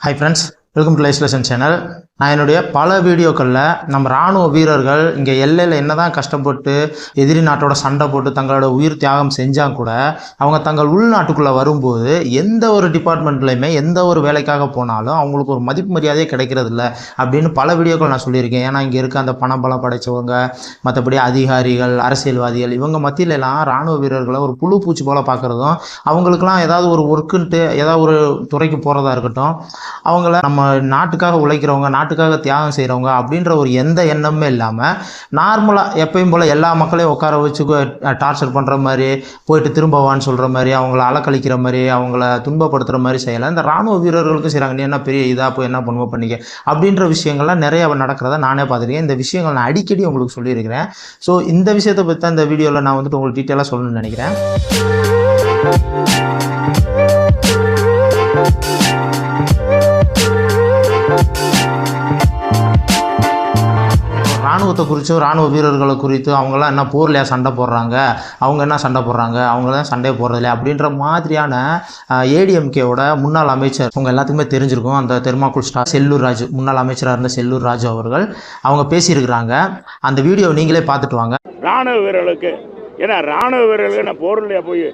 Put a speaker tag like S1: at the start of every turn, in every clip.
S1: High friends welcome to லைஸ்லேஷன் channel நான் என்னுடைய பல வீடியோக்களில் நம்ம இராணுவ வீரர்கள் இங்கே எல்லையில் என்ன தான் கஷ்டப்பட்டு எதிரி நாட்டோட சண்டை போட்டு தங்களோட உயிர் தியாகம் செஞ்சால் கூட அவங்க தங்கள் உள்நாட்டுக்குள்ளே வரும்போது எந்த ஒரு டிபார்ட்மெண்ட்லையுமே எந்த ஒரு வேலைக்காக போனாலும் அவங்களுக்கு ஒரு மதிப்பு மரியாதையே கிடைக்கிறது இல்லை அப்படின்னு பல வீடியோக்கள் நான் சொல்லியிருக்கேன். ஏன்னா இங்கே இருக்க அந்த பணபலம் படைச்சவங்க மற்றபடி அதிகாரிகள் அரசியல்வாதிகள் இவங்க மத்தியிலலாம் இராணுவ வீரர்களை ஒரு புழு பூச்சி போல் பார்க்குறதும் அவங்களுக்குலாம் ஏதாவது ஒரு ஒர்க்குன்ட்டு ஏதாவது ஒரு துறைக்கு போகிறதா இருக்கட்டும் அவங்கள நம்ம நாட்டுக்காக உழைக்கிறவங்க நாட்டுக்காக தியாகம் செய்கிறவங்க அப்படின்ற ஒரு எந்த எண்ணமுமே இல்லாமல் நார்மலாக எப்பயும் போல் எல்லா மக்களையும் உட்கார வச்சு டார்ச்சர் பண்ணுற மாதிரி போயிட்டு திரும்பவான்னு சொல்கிற மாதிரி அவங்கள அலக்கழிக்கிற மாதிரி அவங்கள துன்பப்படுத்துகிற மாதிரி செய்யலை. இந்த ராணுவ வீரர்களுக்கும் செய்கிறாங்க நீ என்ன பெரிய இதாக போய் என்ன பண்ணுவோம் பண்ணிக்க அப்படின்ற விஷயங்கள்லாம் நிறைய நடக்கிறத நானே பார்த்துருக்கேன். இந்த விஷயங்கள் நான் அடிக்கடி உங்களுக்கு சொல்லியிருக்கிறேன். ஸோ இந்த விஷயத்தை பற்றி தான் இந்த வீடியோவில் நான் வந்துட்டு உங்களுக்கு டீட்டெயிலாக சொல்லணும்னு நினைக்கிறேன். ராணுவத்தை குறித்தும் ராணுவ வீரர்களை குறித்து அவங்களாம் என்ன போர்லையா சண்டை போடுறாங்க? அவங்க என்ன சண்டை போடுறாங்க? அவங்க தான் சண்டை போடுறதில்ல அப்படின்ற மாதிரியான ஏடிஎம்கேவோட முன்னாள் அமைச்சர் அவங்க எல்லாத்துக்குமே தெரிஞ்சிருக்கும். அந்த தெருமாக்குள் ஸ்டார் செல்லூர் ராஜு முன்னாள் அமைச்சராக இருந்த செல்லூர் ராஜு அவர்கள் அவங்க பேசியிருக்கிறாங்க. அந்த வீடியோ நீங்களே பார்த்துட்டு வாங்க.
S2: ராணுவ வீரர்களுக்கு ஏன்னா ராணுவ வீரர்களுக்கு என்ன போர்லையா போய்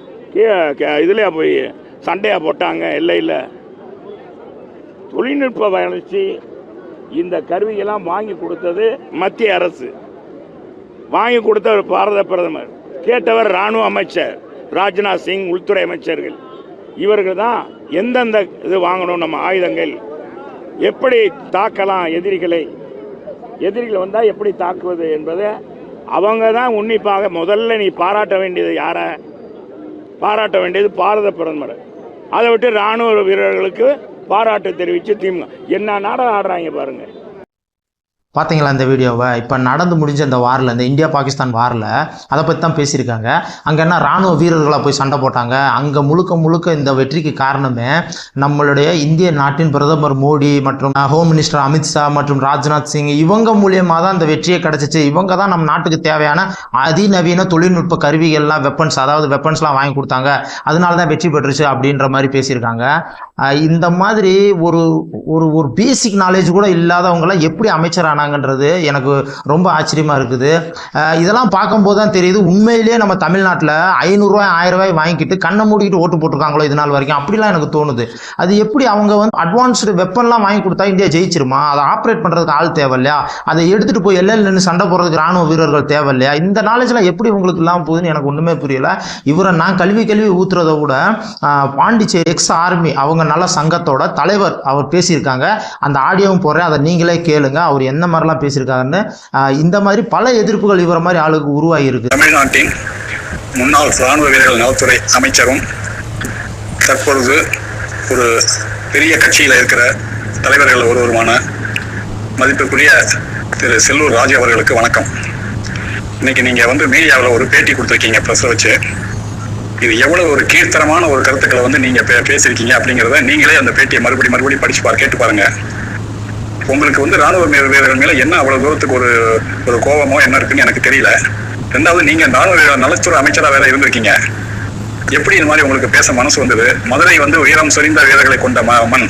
S2: இதுலையா போய் சண்டையாக போட்டாங்க? இல்லை இல்லை. தொழில்நுட்ப வளர்ச்சி இந்த கருவியெல்லாம் வாங்கி கொடுத்தது மத்திய அரசு. வாங்கி கொடுத்தவர் பாரத பிரதமர். கேட்டவர் ராணுவ அமைச்சர் ராஜ்நாத் சிங் உள்துறை அமைச்சர்கள். இவர்கள் தான் எந்தெந்த இது வாங்கணும் நம்ம ஆயுதங்கள். எப்படி தாக்கலாம் எதிரிகளை? எதிரிகள் வந்தால் எப்படி தாக்குவது என்பதை அவங்க தான் உன்னிப்பாக முதல்ல நீ பாராட்ட வேண்டியது யாரை? பாராட்ட வேண்டியது பாரத பிரதமர். அதை விட்டு ராணுவ வீரர்களுக்கு பாராட்டு தெரிவித்து திமுக என்ன நாடகம் ஆடுறாங்க பாருங்க.
S1: பார்த்தீங்களா இந்த வீடியோவை? இப்போ நடந்து முடிஞ்ச இந்த வாரில் இந்த இந்தியா பாகிஸ்தான் வாரில் அதை பற்றி தான் பேசியிருக்காங்க. அங்கே என்ன ராணுவ வீரர்களாக போய் சண்டை போட்டாங்க? அங்கே முழுக்க முழுக்க இந்த வெற்றிக்கு காரணமே நம்மளுடைய இந்திய நாட்டின் பிரதமர் மோடி மற்றும் ஹோம் மினிஸ்டர் அமித்ஷா மற்றும் ராஜ்நாத் சிங். இவங்க மூலியமாக தான் இந்த வெற்றியை கிடச்சிச்சு. இவங்க தான் நம்ம நாட்டுக்கு தேவையான அதிநவீன தொழில்நுட்ப கருவிகள்லாம் வெப்பன்ஸ் அதாவது வெப்பன்ஸ்லாம் வாங்கி கொடுத்தாங்க. அதனால தான் வெற்றி பெற்றுச்சு அப்படின்ற மாதிரி பேசியிருக்காங்க. இந்த மாதிரி ஒரு ஒரு ஒரு பேசிக் நாலேஜ் கூட இல்லாதவங்களாம் எப்படி அமைச்சர் ஆனாங்கன்றது எனக்கு ரொம்ப ஆச்சரியமாக இருக்குது. இதெல்லாம் பார்க்கும்போது தான் தெரியுது. உண்மையிலேயே நம்ம தமிழ்நாட்டில் ஐநூறுரூவாய் ஆயிரம் ரூபாய் வாங்கிட்டு கண்ணை மூடிக்கிட்டு ஓட்டு போட்டிருக்காங்களோ இது நாள் வரைக்கும்? அப்படிலாம் எனக்கு தோணுது. அது எப்படி அவங்க வந்து அட்வான்ஸ்டு வெப்பன்லாம் வாங்கி கொடுத்தா இந்தியா ஜெயிச்சிருமா? அதை ஆப்ரேட் பண்ணுறதுக்கு ஆள் தேவை இல்லையா அதை எடுத்துகிட்டு போய் எல்லையில் நின்று சண்டை போடுறதுக்கு ராணுவ வீரர்கள் தேவை இல்லையா இந்த நாலேஜ்லாம் எப்படி உங்களுக்கு இல்லாமல் போகுதுன்னு எனக்கு ஒன்றுமே புரியலை. இவரை நான் கல்வி கல்வி ஊத்துறதை விட பாண்டிச்சேரி எக்ஸ் ஆர்மி அவங்க நல்ல சங்கத்தோட தலைவர் அவர் பேசியிருக்காங்க. அந்த ஆடியோவும் போடுறேன். அதை நீங்களே கேளுங்க. அவர் என்ன மாதிரிலாம் பேசியிருக்காருன்னு இந்த மாதிரி பல எதிர்ப்புகள் இவர மாதிரி ஆளுக்கு உருவாகி இருக்கு
S3: தமிழ்நாட்டின் முன்னாள் ராணுவ வீரர்கள் நலத்துறை அமைச்சரும் தற்பொழுது ஒரு பெரிய கட்சியில் இருக்கிற தலைவர்கள் ஒருவருமான மதிப்புக்குரிய திரு செல்லூர் ராஜு அவர்களுக்கு வணக்கம். இன்னைக்கு நீங்க வந்து மீடியாவில் ஒரு பேட்டி கொடுத்துருக்கீங்க ப்ரெஸ்ஸை வச்சு. இது எவ்வளவு ஒரு கீர்த்தனமான ஒரு கருத்துக்களை வந்து நீங்க பே- பேசியிருக்கீங்க அப்படிங்கிறத நீங்களே அந்த பேட்டியை மறுபடி மறுபடியும் படிச்சு பாரு கேட்டு பாருங்க. உங்களுக்கு வந்து ராணுவ வீரர்கள் மேல என்ன அவ்வளவு தூரத்துக்கு ஒரு ஒரு கோபமோ என்ன இருக்குன்னு எனக்கு தெரியல. ரெண்டாவது நீங்க ராணுவ நலத்துறை அமைச்சரா வேற இருந்திருக்கீங்க. எப்படி இந்த மாதிரி உங்களுக்கு பேச மனசு வந்தது? மதுரை வந்து உயரம் சொரிந்த வீரர்களை கொண்ட ம- மண்.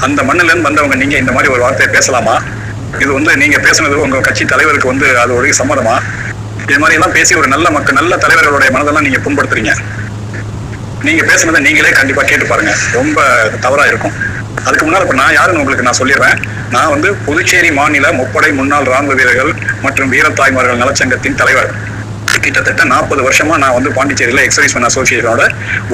S3: அந்த மண்ணில இருந்து வந்தவங்க நீங்க இந்த மாதிரி ஒரு வார்த்தையை பேசலாமா? இது வந்து நீங்க பேசுனது உங்க கட்சி தலைவருக்கு வந்து அது ஒரு சம்மதமா? இது மாதிரி எல்லாம் பேசி ஒரு நல்ல மக்கள் நல்ல தலைவர்களுடைய மனதெல்லாம் நீங்க புண்படுத்துறீங்க. நீங்க பேசுனதை நீங்களே கண்டிப்பா கேட்டு பாருங்க. ரொம்ப தவறா இருக்கும். அதுக்கு முன்னால் இப்ப நான் யாருன்னு உங்களுக்கு நான் சொல்லிடுறேன். நான் வந்து புதுச்சேரி மாநில முப்படை முன்னாள் ராணுவ வீரர்கள் மற்றும் வீரத்தாய்மார்கள் நலச்சங்கத்தின் தலைவர். கிட்டத்தட்ட நாற்பது வருஷமா நான் வந்து பாண்டிச்சேரியில எக்ஸர்வீஸ்மேன் அசோசியேஷனோட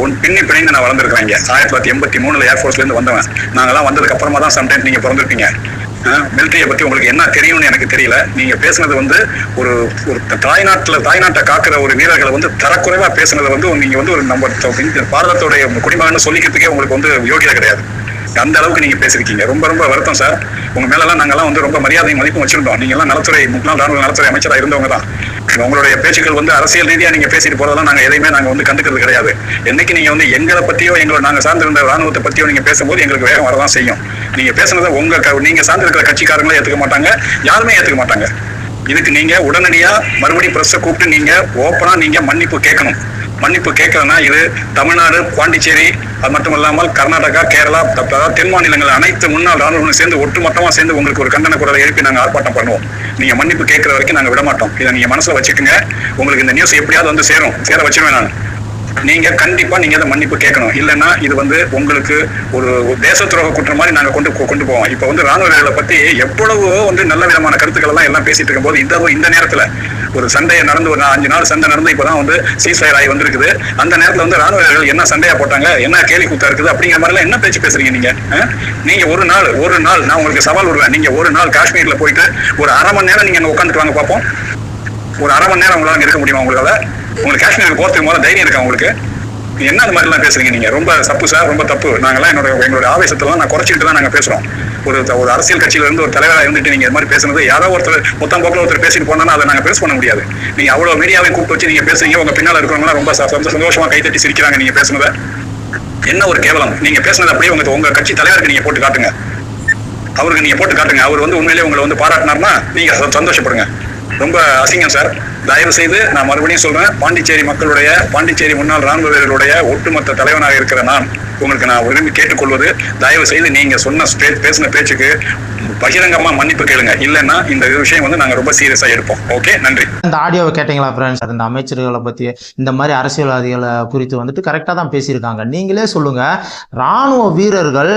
S3: ஒன் பின்னி பிணைந்து நான் வளர்ந்துருக்கிறேன் ஆயிரத்தி தொள்ளாயிரத்தி எண்பத்தி மூணுல ஏர்ஃபோர்ஸ்ல இருந்து வந்தவன். நாங்கெல்லாம் வந்ததுக்கு அப்புறமா தான் சம்டைம்ஸ் நீங்க பிறந்திருப்பீங்க. மிலிட்டரியை பத்தி உங்களுக்கு என்ன தெரியும்னு எனக்கு தெரியல. நீங்க பேசுனது வந்து ஒரு ஒரு தாய்நாட்டுல தாய்நாட்டை காக்குற ஒரு வீரர்களை வந்து தரக்குறைவா பேசுனது வந்து நீங்க வந்து ஒரு நம்ம பாரதத்துடைய குடிமகன் சொல்லிக்கிறதுக்கே உங்களுக்கு வந்து யோகியதை கிடையாது. அந்த அளவுக்கு நீங்க பேசிருக்கீங்க. ரொம்ப ரொம்ப வருத்தம் சார். உங்க மேலெல்லாம் நாங்கெல்லாம் வந்து ரொம்ப மரியாதையும் மதிப்பும் வச்சிருந்தோம். நீங்க எல்லாம் நலத்துறை முன்னாள் ராணுவ நலத்துறை அமைச்சராக இருந்தவங்க தான். உங்களுடைய பேச்சுக்கள் வந்து அரசியல் ரீதியா நீங்க பேசிட்டு போறதெல்லாம் நாங்க எதையுமே நாங்க வந்து கண்டுக்கிறது கிடையாது. என்னைக்கு நீங்க வந்து எங்களை பத்தியோ எங்களை நாங்க சார்ந்திருந்த ராணுவத்தை பத்தியோ நீங்க பேசும்போது எங்களுக்கு வேகம் வரதான் செய்யும். நீங்க பேசுனதை உங்க க- நீங்க சார்ந்திருக்கிற கட்சிக்காரங்களே ஏத்துக்க மாட்டாங்க. யாருமே ஏத்துக்க மாட்டாங்க. இதுக்கு நீங்க உடனடியா மறுபடியும் பிரஸ்ஸை கூப்பிட்டு நீங்க ஓப்பனா நீங்க மன்னிப்பு கேட்கணும். மன்னிப்பு கேட்கலன்னா இது தமிழ்நாடு பாண்டிச்சேரி அது மட்டும் இல்லாமல் கர்நாடகா கேரளா த- தென் மாநிலங்கள் அனைத்து முன்னாள் ராணுவங்களும் சேர்ந்து ஒட்டுமொத்தமாக சேர்ந்து உங்களுக்கு ஒரு கண்டன குரலை எழுப்பி நாங்கள் ஆர்ப்பாட்டம் பண்ணுவோம். நீங்க மன்னிப்பு கேட்கிற வரைக்கும் நாங்கள் விட மாட்டோம் இதை நீங்க மனசுல வச்சுக்கோங்க. உங்களுக்கு இந்த நியூஸ் எப்படியாவது வந்து சேரும். சேர வச்சிருவேன் நான். நீங்க கண்டிப்பா நீங்க அதை மன்னிப்பு கேட்கணும். இல்லைன்னா இது வந்து உங்களுக்கு ஒரு தேச துரோக குற்றம் மாதிரி நாங்க கொண்டு கொண்டு போவோம். இப்போ வந்து ராணுவ வீரர்களை பத்தி எவ்வளவோ வந்து நல்ல விதமான கருத்துக்கள் எல்லாம் எல்லாம் பேசிட்டு இருக்கும்போது இந்த இந்த நேரத்துல ஒரு சண்டையை நடந்து ஒரு அஞ்சு நாள் சண்டை நடந்து இப்பதான் வந்து சீசையர் ஆகி வந்திருக்குது. அந்த நேரத்துல வந்து ராணுவ வீரர்கள் என்ன சண்டையா போட்டாங்க என்ன கேலி கூத்தா இருக்குது அப்படிங்கிற மாதிரி என்ன பேச்சு பேசுறீங்க நீங்க? நீங்க ஒரு நாள் ஒரு நாள் நான் உங்களுக்கு சவால் விடுவேன் நீங்க ஒரு நாள் காஷ்மீர்ல போயிட்டு ஒரு அரை மணி நேரம் நீங்க உட்காந்துட்டு வாங்க பார்ப்போம் ஒரு அரை மணி நேரம் உங்களால இருக்க முடியுமா உங்களால? உங்களுக்கு காஷ்மீருக்கு போறதுக்கு முதல்ல தைரியம் இருக்கா உங்களுக்கு? என்ன அந்த மாதிரிலாம் பேசுறீங்க நீங்க? ரொம்ப தப்பு சார் ரொம்ப தப்பு. நாங்களாம் என்னோட எங்களோட ஆவேசத்தெல்லாம் நான் குறைச்சிட்டு தான் நாங்க பேசுறோம். ஒரு ஒரு அரசியல் கட்சியில இருந்து ஒரு தலைவராக இருந்துட்டு நீங்க இது மாதிரி பேசுனது யாரோ ஒருத்தர் மொத்தம் போக்கில் ஒருத்தர் பேசிட்டு போனா அதை நாங்க பேச பண்ண முடியாது. நீங்க அவ்வளவு மீடியாவை கூப்பிட்டு வச்சு நீங்க பேசுறீங்க உங்க பின்னால் இருக்கிறவங்களாம் ரொம்ப ச- சந்தோஷமா கைத்தட்டி சிரிக்கிறாங்க நீங்க பேசுனதை. என்ன ஒரு கேவலம்? நீங்க பேசுனது அப்படியே உங்க உங்க கட்சி தலைவருக்கு நீங்க போட்டு காட்டுங்க. அவருக்கு நீங்க போட்டு காட்டுங்க. அவர் வந்து உண்மையிலேயே உங்களை வந்து பாராட்டினார்னா நீங்க சந்தோஷப்படுங்க. ரொம்ப அசிங்கம் சார். தயவு செய்து நான் மறுபடியும் சொல்றேன் பாண்டிச்சேரி மக்களுடைய பாண்டிச்சேரி முன்னாள் ராணுவ வீரர்களுடைய ஒட்டுமொத்த தலைவனாக இருக்கிற நான் உங்களுக்கு நான் விரும்பி கேட்டுக்கொள்வது தயவு செய்து நீங்க சொன்ன பேசின பேச்சுக்கு பகிரங்கமா மன்னிப்பு கேளுங்க. இல்லைன்னா இந்த விஷயம் வந்து நாங்க ரொம்ப சீரியஸா எடுப்போம். ஓகே நன்றி.
S1: இந்த ஆடியோவை கேட்டிங்களா ஃப்ரெண்ட்ஸ் இந்த அமைச்சர்களை பற்றி இந்த மாதிரி அரசியல்வாதிகளை குறித்து வந்துட்டு கரெக்டாக தான் பேசியிருக்காங்க. நீங்களே சொல்லுங்க ராணுவ வீரர்கள்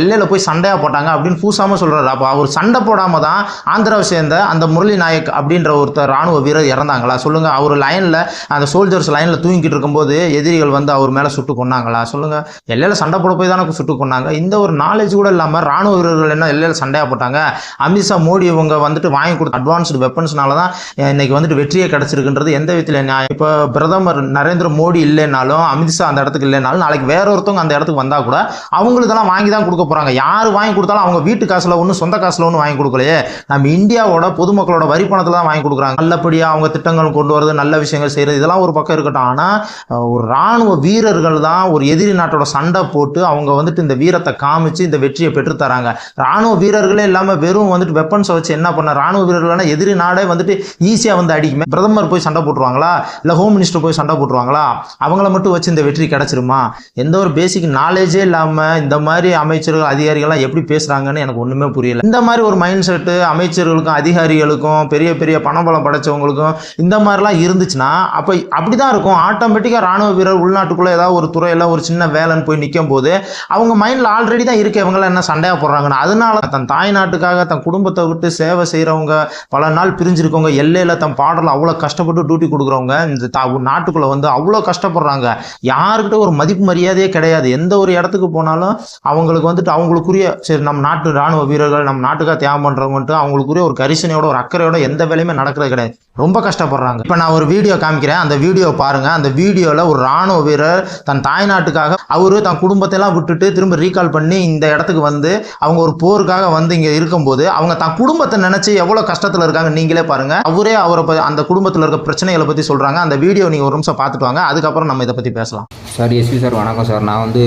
S1: எல்லையில் போய் சண்டையாக போட்டாங்க அப்படின்னு பூசாமல் சொல்கிறாரு அப்போ அவர் சண்டை போடாமல் தான் ஆந்திராவை சேர்ந்த அந்த முரளி நாயக் அப்படின்ற ஒருத்தர் ராணுவ வீரர் இறந்தாங்களா? சொல்லுங்கள் அவர் லைனில் அந்த சோல்ஜர்ஸ் லைனில் தூங்கிட்டு இருக்கும்போது எதிரிகள் வந்து அவர் மேலே சுட்டு கொன்னாங்களா? சொல்லுங்கள் எல்லையில் சண்டை போட போய் தானே சுட்டு கொன்னாங்க? இந்த ஒரு நாலேஜ் கூட இல்லாமல் ராணுவ வீரர்கள் என்ன எல்லையில் சண்டை போட்டாங்க அமித்ஷா மோடி இவங்க வந்துட்டு வாங்கி கொடுத்த அட்வான்ஸ்டு வெப்பன்ஸ்னால தான் இன்னைக்கு வந்துட்டு வெற்றியே கிடைச்சிருக்குன்றது எந்த விதத்தில் நியாயம். இப்போ பிரதமர் நரேந்திர மோடி இல்லைனாலும் அமித்ஷா அந்த இடத்துக்கு இல்லைனாலும் நாளைக்கு வேற ஒருத்தவங்க அந்த இடத்துக்கு வந்தால் கூட அவங்களுக்கெல்லாம் வாங்கி தான் கொடுக்க போகிறாங்க யார் வாங்கி கொடுத்தாலும் அவங்க வீட்டு காசில் ஒன்றும் சொந்த காசில் ஒன்றும் வாங்கி கொடுக்கலையே. நம்ம இந்தியாவோட பொதுமக்களோட வரி பணத்தில் தான் வாங்கி கொடுக்குறாங்க. நல்லபடியாக அவங்க திட்டங்கள் கொண்டு வரது நல்ல விஷயங்கள் செய்கிறது இதெல்லாம் ஒரு பக்கம் இருக்கட்டும். ஆனால் ஒரு ராணுவ வீரர்கள் தான் ஒரு எதிரி நாட்டோட சண்டை போட்டு அவங்க வந்துட்டு இந்த வீரத்தை காமிச்சு இந்த வெற்றியை பெற்று தராங்க. ராணுவ வீரர்களே இல்லாமல் வெறும் வந்துட்டு வெப்பன்ஸை வச்சு என்ன பண்ண ராணுவ வீரர்களான எதிரி நாடே வந்துட்டு ஈஸியாக வந்து அடிக்குமே. பிரதமர் போய் சண்டை போட்டுருவாங்களா? இல்லை ஹோம் மினிஸ்டர் போய் சண்டை போட்டுருவாங்களா? அவங்கள மட்டும் வச்சு இந்த வெற்றி கிடைச்சிருமா? எந்த ஒரு பேசிக் நாலேஜே இல்லாமல் இந்த மாதிரி அமைச்சர்கள் அதிகாரிகள்லாம் எப்படி பேசுகிறாங்கன்னு எனக்கு ஒன்றுமே புரியல. இந்த மாதிரி ஒரு மைண்ட் செட்டு அமைச்சர்களுக்கும் அதிகாரிகளுக்கும் பெரிய பெரிய பணபலம் படைச்சவங்களுக்கும் இந்த மாதிரிலாம் இருந்துச்சுன்னா அப்போ அப்படி தான் இருக்கும். ஆட்டோமேட்டிக்காக ராணுவ வீரர் உள்நாட்டுக்குள்ளே ஏதாவது ஒரு துறையில் ஒரு சின்ன வேலைன்னு போய் நிற்கும் போது அவங்க மைண்டில் ஆல்ரெடி தான் இருக்கு. இவங்களாம் என்ன சண்டையாக போடுறாங்கன்னு. அதனால தன் தாய் நாட்டுக்காக தன் குடும்பத்தை விட்டு சேவை செய்கிறவங்க பல நாள் பிரிஞ்சிருக்கவங்க எல்லையில் தன் பாடலில் அவ்வளோ கஷ்டப்பட்டு டியூட்டி கொடுக்குறவங்க இந்த தா நாட்டுக்குள்ளே வந்து அவ்வளோ கஷ்டப்படுறாங்க. யாருக்கிட்ட ஒரு மதிப்பு மரியாதையே கிடையாது. எந்த ஒரு இடத்துக்கு போனாலும் அவங்களுக்கு வந்துட்டு அவங்களுக்குரிய சரி நம்ம நாட்டு ராணுவ வீரர்கள் நம்ம நாட்டுக்காக தியாகம் பண்ணுறவங்கன்ட்டு அவங்களுக்குரிய ஒரு கரிசனையோட ஒரு அக்கறையோட எந்த வேலையுமே நடக்கிறது கிடையாது. ரொம்ப கஷ்டப்படுறாங்க. இப்போ நான் ஒரு வீடியோ காமிக்கிறேன். அந்த வீடியோ பாருங்கள் அந்த வீடியோவில் ஒரு ராணுவ வீரர் தன் தாய் நாட்டுக்காக தன் குடும்பத்தையெல்லாம் விட்டுட்டு திரும்ப ரீகால் பண்ணி இந்த இடத்துக்கு வந்து அவங்க ஒரு போருக்காக வந்து இங்கே இருக்கும்போது அவங்க தன் குடும்பத்தை நினச்சி எவ்வளோ கஷ்டத்தில் இருக்காங்க நீங்களே பாருங்கள் அவரே அவரை ப- அந்த குடும்பத்தில் இருக்க பிரச்சனைகளை பற்றி சொல்கிறாங்க அந்த வீடியோ நீங்கள் ஒரு நிமிஷம் பார்த்துட்டு வாங்க. அதுக்கப்புறம் நம்ம இதை பற்றி பேசலாம்.
S4: சார் எஸ்பி சார் வணக்கம் சார். நான் வந்து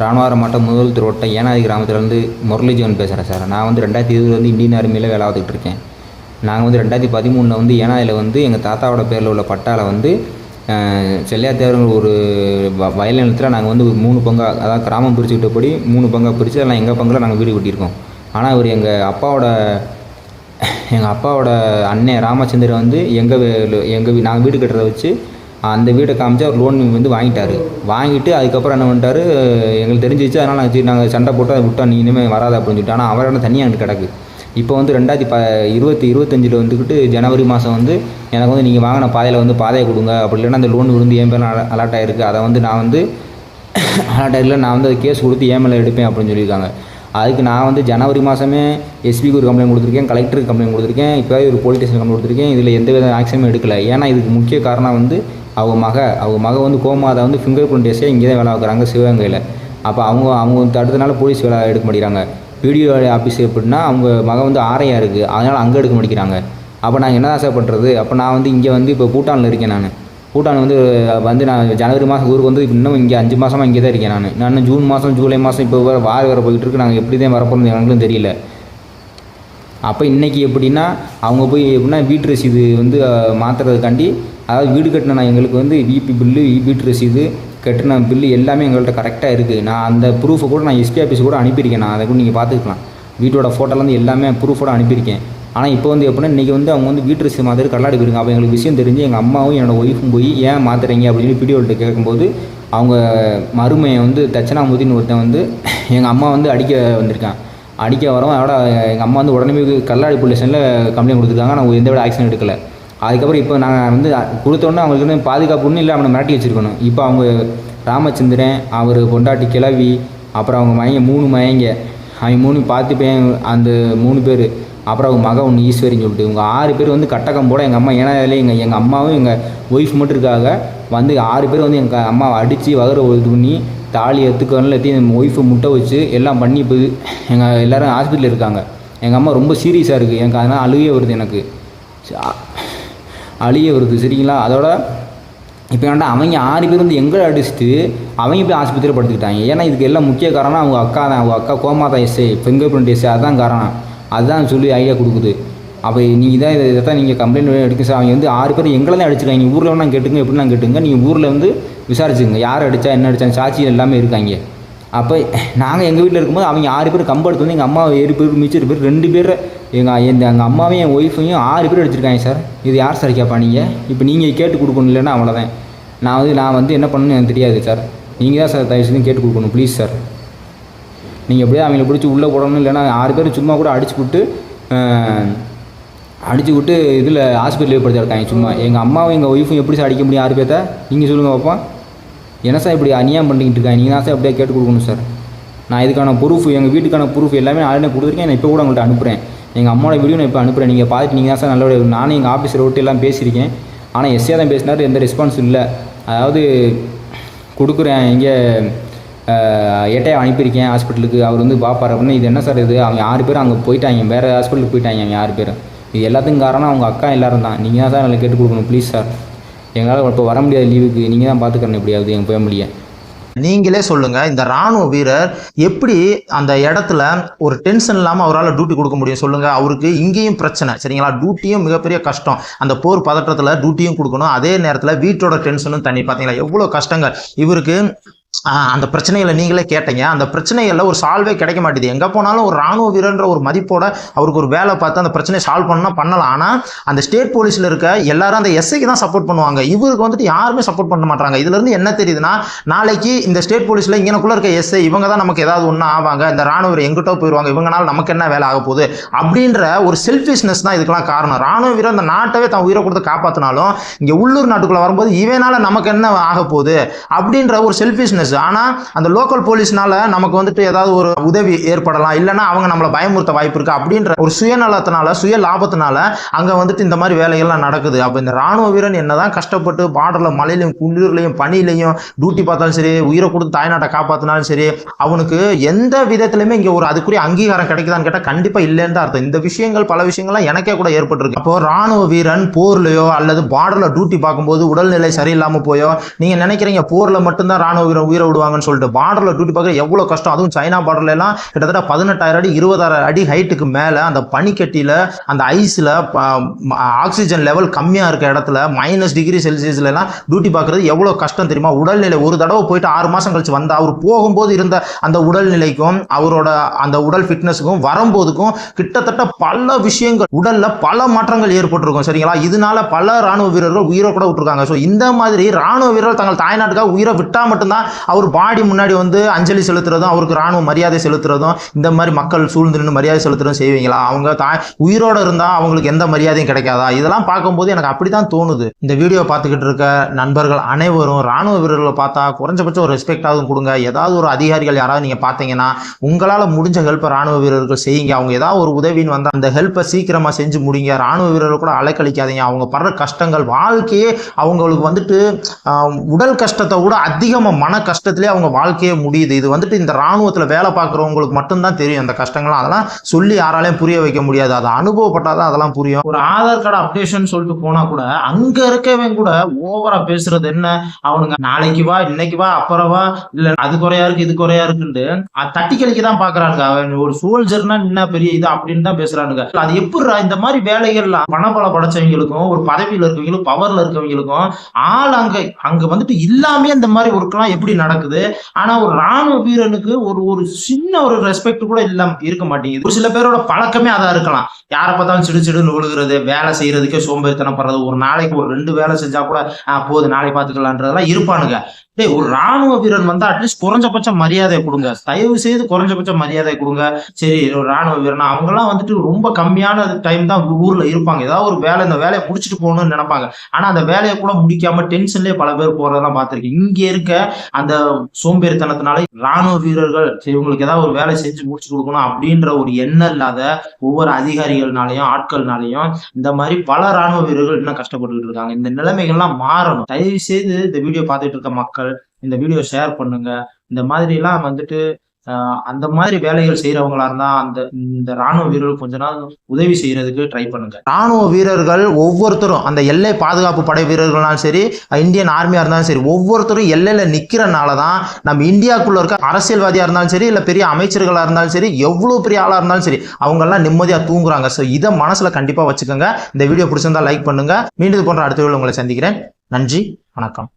S4: ராணுவார மாவட்டம் முதல் திருவட்டம் ஏனாதி கிராமத்துலேருந்து முரளிஜீவன் பேசுகிறேன் சார். நான் வந்து ரெண்டாயிரத்தி இருபது வந்து இந்தியன் ஆர்மியில் வேலை ஆகிட்டு இருக்கேன். நாங்கள் வந்து ரெண்டாயிரத்தி பதிமூணில் வந்து ஏனாதியில் வந்து எங்கள் தாத்தாவோட பேரில் உள்ள பட்டாவில் வந்து அஹ், ஒரு வ- வயல் நிலத்தில் நாங்கள் வந்து மூணு பங்கா அதாவது கிராமம் பிரிச்சுக்கிட்டபடி மூணு பங்கா பிரித்து அதெல்லாம் எங்கள் பங்கில் நாங்கள் வீடு கட்டியிருக்கோம். ஆனால் இவர் எங்கள் அப்பாவோட எங்கள் அப்பாவோட அண்ணன் ராமச்சந்திரன் வந்து எங்கள் எங்கள் நாங்கள் வீடு கட்டுறத வச்சு அந்த வீடை காமிச்சு அவர் லோன் வந்து வாங்கிட்டார். வாங்கிட்டு அதுக்கப்புறம் என்ன பண்ணிட்டாரு எங்களுக்கு தெரிஞ்சிச்சு அதனால் நாங்கள் நாங்கள் சண்டை போட்டு அதை விட்டோம் நீ இனிமேல் வராத அப்படின்னு சொல்லிட்டு. ஆனால் அவரோட தனியாக எனக்கு கிடக்கு. இப்போ வந்து ரெண்டாயிரத்தி ப இருபத்தி இருபத்தஞ்சில் வந்துக்கிட்டு ஜனவரி மாதம் வந்து எனக்கு வந்து நீங்கள் வாங்கின பாதையில் வந்து பாதையை கொடுங்க. அப்படி இல்லைன்னா அந்த லோன் விழுந்து என் பேர் அலாட் ஆகிருக்கு அதை வந்து நான் வந்து அலாட் ஆகிருக்கல நான் வந்து அது கேஸ் கொடுத்து ஏன் மேலே எடுப்பேன் அப்படின்னு சொல்லியிருக்காங்க. அதுக்கு நான் வந்து ஜனவரி மாதமே எஸ்பிக்கு ஒரு கம்ப்ளைண்ட் கொடுத்துருக்கேன் கலெக்டருக்கு கம்ப்ளைண்ட் கொடுத்துருக்கேன் இப்போ ஒரு போலீஸ் ஸ்டேஷன் கம்ப்ளைண்ட் கொடுத்துருக்கேன். இதில் எந்த வித ஆக்ஷனும் எடுக்கலை. ஏன்னா இதுக்கு முக்கிய காரணம் வந்து அவங்க மக. அவங்க மக வந்து கோமாதா வந்து ஃபிங்கர் பிரிண்ட் டெஸ்ட்டே இங்கே தான் வேலை பார்க்குறாங்க சிவகங்கையில். அப்போ அவங்க அவங்க தடுத்தனால போலீஸ் வேலை எடுக்க மாட்டேங்கிறாங்க. பிடிஓ ஆஃபீஸ் எப்படின்னா அவங்க மக வந்து ஆரையாக இருக்குது அதனால் அங்கே எடுக்க மாட்டேங்கிறாங்க. அப்போ நாங்கள் என்ன சார் பண்ணுறது அப்போ நான் வந்து இங்கே வந்து இப்போ பூட்டானில் இருக்கேன் நான். பூட்டான் வந்து வந்து நான் ஜனவரி மாதம் ஊருக்கு வந்து இன்னும் இங்கே அஞ்சு மாதமாக இங்கே தான் இருக்கேன் நான். நான் ஜூன் மாதம் ஜூலை மாதம் இப்போ வர வார வேறு போயிட்டு இருக்கு நாங்கள் எப்படி தான் வரப்போகிறது எங்களுக்கும் தெரியல. அப்போ இன்றைக்கி எப்படின்னா அவங்க போய் எப்படின்னா வீட்டு ரசீது வந்து மாற்றுறதுக்காண்டி மாத்துறதுக்காண்டி அதாவது வீடு கட்டின எங்களுக்கு வந்து விபி பில்லு e வீட்டு ரசீது கட்டின பில்லு எல்லாமே எங்கள்கிட்ட கரெக்டாக இருக்குது நான் அந்த ப்ரூஃபை கூட நான் எஸ்பி ஆஃபீஸ் கூட அனுப்பியிருக்கேன். நான் அதை கூட நீங்கள் பார்த்துக்கலாம். வீட்டோட ஃபோட்டோலேருந்து எல்லாமே ப்ரூஃபோட அனுப்பியிருக்கேன். ஆனால் இப்போ வந்து எப்படின்னா இன்றைக்கி வந்து அவங்க வந்து வீட்டு ரசீது மாதிரி கல்லாடி போயிருங்க அப்போ எங்களுக்கு விஷயம் தெரிஞ்சு எங்கள் அம்மாவும் என்னோட ஒய்ஃபும் போய் ஏன் மாத்துறீங்க? அப்படின்னு சொல்லி கேட்கும்போது அவங்க மருமையை வந்து தட்சணாமூர்த்தின்னு ஒருத்தன் வந்து எங்கள் அம்மா வந்து அடிக்க வந்திருக்கான். அடிக்க வரோம் அதோட எங்கள் அம்மா வந்து உடனே கல்லாடி போலீஸ் ஸ்டேஷனில் கம்ப்ளைண்ட் கொடுத்துருக்காங்க. நான் எந்த விட ஆக்ஷன் எடுக்கலை. அதுக்கப்புறம் இப்போ நாங்கள் வந்து கொடுத்தோன்னே அவங்களுக்கு வந்து பாதுகாப்புன்னு இல்லை அவனை மிரட்டி வச்சுருக்கணும். இப்போ அவங்க ராமச்சந்திரன் அவர் பொண்டாட்டி கிளவி அப்புறம் அவங்க மயங்க மூணு மயங்க. அவங்க மூணு பார்த்து பையன் அந்த மூணு பேர் அப்புறம் அவங்க மக ஒன்று ஈஸ்வரின்னு சொல்லிட்டு இவங்க ஆறு பேர் வந்து கட்டக்கம் போட எங்கள் அம்மா ஏன்னா இதில் எங்கள் எங்கள் அம்மாவும் எங்கள் ஒய்ஃப் மட்டும் இருக்காங்க. வந்து ஆறு பேர் வந்து எங்கள் அம்மாவை அடித்து வகர இது பண்ணி தாலி எடுத்துக்கணும் எல்லாத்தையும் எங்கள் ஒய்ஃபை முட்டை வச்சு எல்லாம் பண்ணி இப்போ எங்கள் எல்லோரும் ஹாஸ்பிட்டலில் இருக்காங்க. எங்கள் அம்மா ரொம்ப சீரியஸாக இருக்குது எனக்கு அதனால் அழுகே வருது எனக்கு. அழுகே வருது சரிங்களா? அதோட இப்போ ஏன்டா அவங்க ஆறு பேர் வந்து எங்களை அடிச்சுட்டு அவங்க போய் ஆஸ்பத்திரியில் படுத்துக்கிட்டாங்க. ஏன்னா இதுக்கு எல்லாம் முக்கிய காரணம் அவங்க அக்கா தான். அவங்க அக்கா Gomatha SI fingerprint SI அதுதான் காரணம். அதுதான் சொல்லி ஐடியா கொடுக்குது. அப்போ நீங்கள் தான் இதை இதை தான் நீங்கள் கம்ப்ளைண்ட் எடுக்க சார் அவங்க வந்து ஆறு பேர் எங்களை தான் அடிச்சிருக்காங்க. ஊரில் வேணா கேட்டுங்க எப்படிலாம் கேட்டுங்க. நீங்கள் ஊரில் வந்து விசாரிச்சுங்க. யார் அடித்தா என்ன அடித்தா சாட்சி எல்லாமே இருக்காங்க. அப்போ நாங்கள் எங்கள் வீட்டில் இருக்கும்போது அவங்க ஆறு பேர் கம்பெடுத்து வந்து எங்கள் அம்மா ஏழு பேர் மிச்சர் பேர் ரெண்டு பேர் எங்கள் எங்கள் எங்கள் அம்மாவையும் என் ஒய்ஃபையும் ஆறு பேர் அடிச்சிருக்காங்க சார். இது யார் சார் கேட்பா நீங்கள் இப்போ நீங்கள் கேட்டு கொடுக்கணும் இல்லைன்னா அவ்வளோதான் நான் வந்து நான் வந்து என்ன பண்ணணும்னு எனக்கு தெரியாது சார். நீங்கள் தான் சார் தயவு செஞ்சு கேட்டு கொடுக்கணும் ப்ளீஸ் சார். நீங்கள் எப்படியோ அவங்கள பிடிச்சி உள்ளே போடணும் இல்லைன்னா ஆறு பேர் சும்மா கூட அடிச்சு விட்டு அடிச்சு விட்டு இதில் ஹாஸ்பிட்டலில் படுத்திருக்காங்க சும்மா. எங்கள் அம்மாவும் எங்கள் ஒய்ஃபும் எப்படி சார் அடிக்க முடியும் ஆறு பேர்த்த நீங்கள் சொல்லுங்கள் பாப்பா. என்ன சார் இப்படி அநியாயம் பண்ணிக்கிட்டு இருக்காங்க? நீங்கள் தான் சார் அப்படியே கேட்டு கொடுக்கணும் சார் நான் இதுக்கான ப்ரூஃப் எங்கள் வீட்டுக்கான ப்ரூஃப் எல்லாமே ஆல்ரெடி கொடுத்துருக்கேன். நான் இப்போ கூட உங்கள்கிட்ட அனுப்புகிறேன் எங்கள் அம்மாவோட வீடியோ நான் இப்போ அனுப்புகிறேன் நீங்கள் பார்த்துட்டு நீங்கள் தான் சார் நல்ல நானும் எங்கள் ஆஃபீஸில் விட்டு எல்லாம் பேசியிருக்கேன். ஆனால் எஸ்ஏ தான் பேசினார் எந்த ரெஸ்பான்ஸும் இல்லை. அதாவது கொடுக்குறேன். இங்கே எட்டையை அனுப்பியிருக்கேன் ஹாஸ்பிட்டலுக்கு. அவர் வந்து பாப்பார் அப்படின்னு. இது என்ன சார் இது? அவங்க ஆறு பேர் அங்கே போயிட்டாங்க. வேறு ஹாஸ்பிட்டலுக்கு போயிட்டாங்க அவங்க ஆறு பேர். இது எல்லாத்துக்கும் காரணம் அவங்க அக்கா எல்லோரும் தான். நீங்கள் தான் சார் கேட்டு கொடுக்கணும். Please sir. எங்களால் இப்போ வர முடியாது லீவுக்கு நீங்கள் தான் பார்த்துக்கணும் எப்படியாவது எங்கள் ஃபேமிலியை.
S1: நீங்களே சொல்லுங்க இந்த ராணுவ வீரர் எப்படி அந்த இடத்துல ஒரு டென்ஷன் இல்லாமல் அவரால் டியூட்டி கொடுக்க முடியும்? சொல்லுங்க. அவருக்கு இங்கேயும் பிரச்சனை சரிங்களா? டியூட்டியும் மிகப்பெரிய கஷ்டம். அந்த போர் பதற்றத்தில் டியூட்டியும் கொடுக்கணும். அதே நேரத்தில் வீட்டோட டென்ஷனும் தண்ணி. பார்த்தீங்களா எவ்வளோ கஷ்டங்கள். இவருக்கு அந்த பிரச்சனைகளை நீங்களே கேட்டீங்க. அந்த பிரச்சனைகளில் ஒரு சால்வே கிடைக்க மாட்டேது எங்கே போனாலும் ஒரு ராணுவ வீரர்ன்ற ஒரு மதிப்போட அவருக்கு ஒரு வேலை பார்த்து அந்த பிரச்சனையை சால்வ் பண்ணால் பண்ணலாம். ஆனால் அந்த ஸ்டேட் போலீஸில் இருக்க எல்லாரும் அந்த எஸ்ஐக்கு தான் சப்போர்ட் பண்ணுவாங்க. இவருக்கு வந்துட்டு யாருமே சப்போர்ட் பண்ண மாட்டாங்க. இதுலேருந்து என்ன தெரியுதுன்னா நாளைக்கு இந்த ஸ்டேட் போலீஸில் இங்கனக்குள்ளே இருக்க எஸ்ஐ இவங்க தான் நமக்கு ஏதாவது ஒன்று ஆவாங்க. இந்த ராணுவ எங்கிட்டோ போயிடுவாங்க இவங்கனால நமக்கு என்ன வேலை ஆக போகுது? அப்படின்ற ஒரு செல்ஃபிஷ்னஸ் தான் இதுக்கெல்லாம் காரணம். ராணுவ வீரர் அந்த நாட்டவே தான் உயிரை கொடுத்து காப்பாற்றினாலும் இங்கே உள்ளூர் நாட்டுக்குள்ளே வரும்போது இவனால நமக்கு என்ன ஆக போகுது? அப்படின்ற ஒரு செல்ஃபிஷ்னஸ் ஆனால் அந்த லோக்கல் போலீஸ்னால நமக்கு வந்துட்டு ஏதாவது ஒரு உதவி ஏற்படலாம். இல்லைனா அவங்க நம்மளை பயமுறுத்த வாய்ப்பு இருக்குது அப்படின்ற ஒரு சுயநலத்தினால சுய லாபத்தினால அங்கே வந்துட்டு இந்த மாதிரி வேலைகள்லாம் நடக்குது. அப்போ இந்த ராணுவ வீரன் என்னதான் கஷ்டப்பட்டு பார்டரில் மழையிலையும் குளிர்லையும் பனிலையும் டியூட்டி பார்த்தாலும் சரி உயிரை கொடுத்து தாய்நாட்டை காப்பாற்றினாலும் சரி அவனுக்கு எந்த விதத்துலையுமே இங்கே ஒரு அதுக்குரிய அங்கீகாரம் கிடைக்குதான்னு கேட்டால் கண்டிப்பாக இல்லைன்னு தான் அர்த்தம். இந்த விஷயங்கள் பல விஷயங்கள்லாம் எனக்கே கூட ஏற்பட்டிருக்கு. அப்போ ராணுவ வீரன் போர்லையோ அல்லது பார்டரில் டியூட்டி பார்க்கும்போது உடல்நிலை சரியில்லாமல் போயோ நீங்கள் நினைக்கிறீங்க போரில் மட்டும்தான் ராணுவ வீரன் உயிரை விடுவாங்கன்னு சொல்லிட்டு பார்டரில் டியூட்டி பார்க்க எவ்வளோ கஷ்டம். அதுவும் சைனா பார்டர்ல எல்லாம் கிட்டத்தட்ட பதினெட்டாயிரம் அடி இருபதாயிரம் அடி ஹைட்டுக்கு மேலே அந்த பனிக்கட்டியில் அந்த ஐஸில் ஆக்சிஜன் லெவல் கம்மியாக இருக்க இடத்துல மைனஸ் டிகிரி செல்சியஸ்லாம் டியூட்டி பார்க்குறது எவ்வளோ கஷ்டம் தெரியுமா? உடல்நிலை ஒரு தடவை போயிட்டு ஆறு மாதம் கழிச்சு வந்த அவர் போகும்போது இருந்த அந்த உடல்நிலைக்கும் அவரோட அந்த உடல் ஃபிட்னஸுக்கும் வரும்போதுக்கும் கிட்டத்தட்ட பல விஷயங்கள் உடலில் பல மாற்றங்கள் ஏற்பட்டிருக்கும். சரிங்களா? இதனால பல ராணுவ வீரர்கள் உயிரை கூட விட்டுருக்காங்க. ஸோ இந்த மாதிரி ராணுவ வீரர்கள் தங்கள் தாய்நாட்டுக்காக உயிரை விட்டால் மட்டும்தான் அவர் பாடி முன்னாடி வந்து அஞ்சலி செலுத்துறதும் அவருக்கு ராணுவ மரியாதை செலுத்துறதும் இந்த மாதிரி மக்கள் சூழ்ந்து நின்று மரியாதை செலுத்துறதும் செய்வீங்களா? அவங்க தா உயிரோடு இருந்தால் அவங்களுக்கு எந்த மரியாதையும் கிடைக்காதா? இதெல்லாம் பார்க்கும்போது எனக்கு அப்படி தான் தோணுது. இந்த வீடியோ பார்த்துக்கிட்டு இருக்க நண்பர்கள் அனைவரும் ராணுவ வீரர்களை பார்த்தா குறைஞ்சபட்சம் ஒரு ரெஸ்பெக்டாவது கொடுங்க. ஏதாவது ஒரு அதிகாரிகள் யாராவது நீங்கள் பார்த்தீங்கன்னா உங்களால் முடிஞ்ச ஹெல்ப்பை ராணுவ வீரர்கள் செய்யுங்க. அவங்க ஏதாவது ஒரு உதவின்னு வந்தால் அந்த ஹெல்ப்பை சீக்கிரமாக செஞ்சு முடிங்க. ராணுவ வீரர்கள் கூட அலைக்கழிக்காதீங்க. அவங்க படுற கஷ்டங்கள் வாழ்க்கையே அவங்களுக்கு வந்துட்டு உடல் கஷ்டத்தை விட அதிகமாக மன கஷ்டத்திலே அவங்க வாழ்க்கையே முடியுது. இது வந்துட்டு இந்த ராணுவத்துல வேலை பார்க்குறவங்களுக்கு மட்டும்தான் தெரியும் அந்த கஷ்டங்கள்லாம். அதெல்லாம் சொல்லி யாராலையும் புரிய வைக்க முடியாது. அதை அனுபவப்பட்டாதான் அதெல்லாம் புரியும். ஒரு ஆதார் கார்டு அப்டேஷன் சொல்லிட்டு போனா கூட அங்க இருக்கவன் கூட ஓவரா பேசுறது என்ன? அவனுங்க நாளைக்கு வா இன்னைக்கு வா அப்புறம் வா. இல்ல அது குறையா இருக்கு இது குறையா இருக்குன்ட்டு அது தட்டி கழிக்க தான் பாக்குறானுங்க. அவன் ஒரு சோல்ஜர்னா என்ன பெரிய இது அப்படின்னு தான் பேசுறானுங்க. அது எப்படிடா இந்த மாதிரி வேலைகள்லாம் பணபல படைச்சவங்களுக்கும் ஒரு பதவியில இருக்கவங்களுக்கும் பவர்ல இருக்கவங்களுக்கும் ஆள் அங்க அங்க வந்துட்டு இல்லாமே இந்த மாதிரி ஒர்க்லாம் எப்படி நடக்குது. ஆனா ஒரு ராணுவ வீரனுக்கு ஒரு ஒரு சின்ன ஒரு ரெஸ்பெக்ட் கூட இல்லாம இருக்க மாட்டேங்குது. ஒரு சில பேரோட பழக்கமே அதா இருக்கலாம். யாரை பார்த்தாலும் சிடு சிடுன்னு விழுகிறது வேலை செய்யறதுக்கே சோம்பேறித்தனம் படுறது ஒரு நாளைக்கு ஒரு ரெண்டு வேலை செஞ்சா கூட போது போதும் நாளை பார்த்துக்கலான்றதெல்லாம் இருப்பானுங்க. டேய் ஒரு ராணுவ வீரன் வந்து அட்லீஸ்ட் குறைஞ்சபட்ச மரியாதை கொடுங்க. தயவு செய்து குறைஞ்சபட்ச மரியாதை கொடுங்க. சரி ஒரு ராணுவ வீரனா அவங்கெல்லாம் வந்துட்டு ரொம்ப கம்மியான டைம் தான் ஊர்ல இருப்பாங்க. ஏதாவது ஒரு வேலை இந்த வேலையை முடிச்சுட்டு போகணும்னு நினைப்பாங்க. ஆனா அந்த வேலையை கூட முடிக்காம டென்ஷன்லயே பல பேர் போறதெல்லாம் பார்த்திருக்கேன். இங்க இருக்க அந்த சோம்பேறித்தனத்தினால ராணுவ வீரர்கள் சரி இவங்களுக்கு ஏதாவது ஒரு வேலை செஞ்சு முடிச்சு கொடுக்கணும் அப்படின்ற ஒரு எண்ணம் இல்லாத ஒவ்வொரு அதிகாரிகள்னாலையும் ஆட்கள்னாலையும் இந்த மாதிரி பல ராணுவ வீரர்கள் இன்னும் கஷ்டப்பட்டுட்டு இருக்காங்க. இந்த நிலைமைகள்லாம் மாறணும். தயவு செய்து இந்த வீடியோ பார்த்துட்டு இருக்க மக்கள் இந்த வீடியோ ஷேர் பண்ணுங்க. இந்த மாதிரிலாம் வந்துட்டு அந்த மாதிரி வேலைகள் செய்யறவங்களா இருந்தா அந்த இந்த ராணுவ வீரர்கள் கொஞ்ச நாள் உதவி செய்யறதுக்கு ட்ரை பண்ணுங்க. ராணுவ வீரர்கள் ஒவ்வொருத்தரும் அந்த எல்லை பாதுகாப்பு படை வீரர்கள்னாலும் சரி இந்தியன் ஆர்மியா இருந்தாலும் சரி ஒவ்வொருத்தரும் எல்லையில நிக்கிறனால தான் நம்ம இந்தியாக்குள்ள இருக்க அரசியல்வாதியா இருந்தாலும் சரி இல்ல பெரிய அமைச்சர்களா இருந்தாலும் சரி எவ்வளவு பெரிய ஆளா இருந்தாலும் சரி அவங்க எல்லாம் நிம்மதியா தூங்குறாங்க. ஸோ இதை மனசுல கண்டிப்பா வச்சுக்கோங்க. இந்த வீடியோ பிடிச்சிருந்தா லைக் பண்ணுங்க. மீண்டும் போன்ற அடுத்த வீடியோ உங்களை சந்திக்கிறேன். நன்றி வணக்கம்.